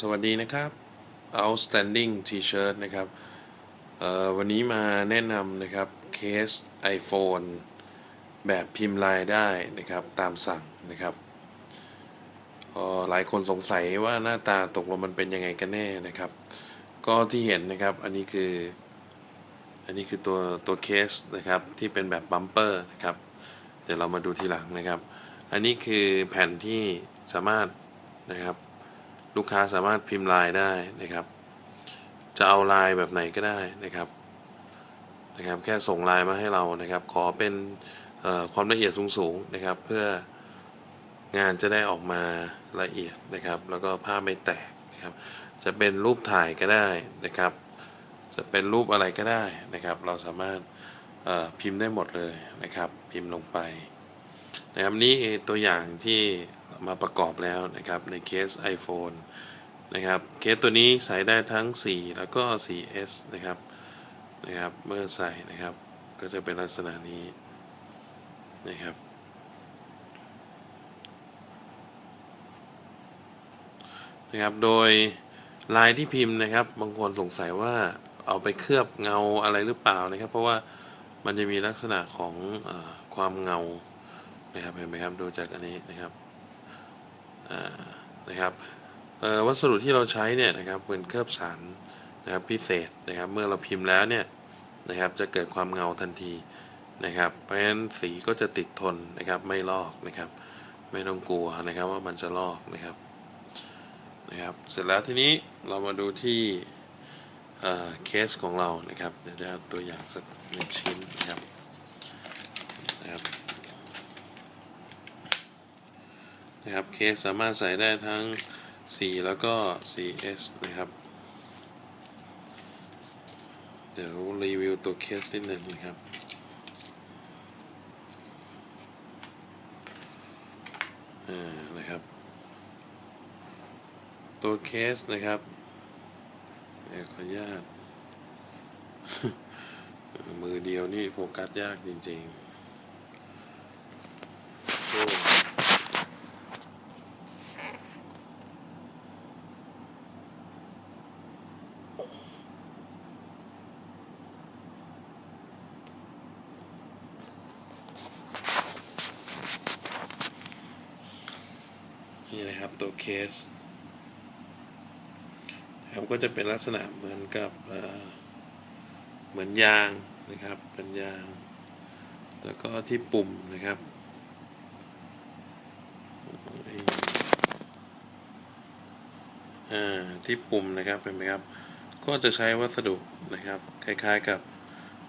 สวัสดีนะครับ Outstanding T-shirt นะครับวันนี้มาแนะนำนะครับเคส iPhone แบบพิมพ์ลายได้นะครับตามสั่งนะครับหลายคนสงสัยว่าหน้าตาตกลงมันเป็นยังไงกันแน่นะครับ ก็ที่เห็นนะครับอันนี้คือ อันนี้คือตัวตัวเคสนะครับที่เป็นแบบบัมเปอร์นะครับเดี๋ยวเรามาดูทีหลังนะครับ อันนี้คือแผ่นที่สามารถนะครับ ลูกค้าสามารถพิมพ์ลายได้นะครับ จะเอาลายแบบไหนก็ได้นะครับนะครับ แค่ส่งลายมาให้เรานะครับ ขอเป็นความละเอียดสูงๆนะครับ เพื่องานจะได้ออกมาละเอียดนะครับ แล้วก็ภาพไม่แตกนะครับ จะเป็นรูปถ่ายก็ได้นะครับ จะเป็นรูปอะไรก็ได้นะครับ เราสามารถพิมพ์ได้หมดเลยนะครับ พิมพ์ลงไปนะครับนี่ตัวอย่างที่ มาประกอบแล้วนะครับในเคส iPhone นะครับเคสตัวนี้ใส่ได้ทั้ง 4 แล้วก็ 4S นะครับนะครับเมื่อใส่นะครับก็จะเป็นลักษณะนี้นะครับนะครับ โดยลายที่พิมพ์นะครับ บางคนสงสัยว่าเอาไปเคลือบเงาอะไรหรือเปล่านะครับ เพราะว่ามันจะมีลักษณะของอความเงานะครับเห็นไหมครับดูจากอันนี้นะครับ นะครับวัสดุที่เราใช้เนี่ยนะครับเป็นเคลือบสารนะครับพิเศษนะครับเมื่อเราพิมพ์แล้วเนี่ยนะครับจะเกิดความเงาทันทีนะครับ เพราะฉะนั้นสีก็จะติดทนนะครับไม่ลอกนะครับ ไม่ต้องกลัวนะครับว่ามันจะลอกนะครับนะครับ เสร็จแล้วทีนี้เรามาดูที่เคสของเรานะครับเดี๋ยวจะตัวอย่างสักหนึ่งชิ้นนะครับนะครับ นะครับเคสสามารถใส่ได้ทั้ง4แล้วก็ 4S นะครับ เดี๋ยวรีวิวตัวเคสนิดหนึ่งนะครับอ่านะครับ ตัวเคสนะครับเดี๋ยวขออนุญาตมือเดียวนี่โฟกัสยากจริงๆ นี่เลยครับตัวเคสครับก็จะเป็นลักษณะเหมือนกับเเหมือนยางนะครับเป็นยาง แล้วก็ที่ปุ่มนะครับที่ปุ่มนะครับเป็นไหมครับ ก็จะใช้วัสดุนะครับ คล้ายๆกับ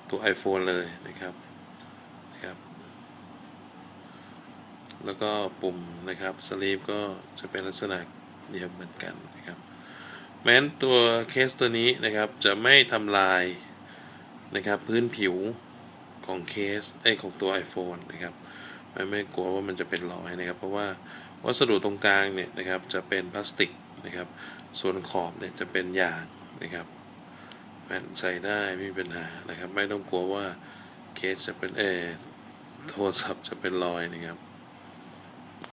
ตัว iPhone เลยนะครับนะครับ แล้วก็ปุ่มนะครับสลีปก็จะเป็นลักษณะเดียวเหมือนกันนะครับแม้นตัวเคสตัวนี้นะครับจะไม่ทำลายนะครับพื้นผิวของเคสไอของตัว iPhone นะครับไม่ไม่กลัวว่ามันจะเป็นรอยนะครับ เพราะว่าวัสดุตรงกลางเนี่ยนะครับจะเป็นพลาสติกนะครับ ส่วนขอบเนี่ยจะเป็นยางนะครับแผ่นใส่ได้ไม่มีปัญหานะครับ ไม่ต้องกลัวว่าเคสจะเป็นเออโทรศัพท์จะเป็นรอยนะครับ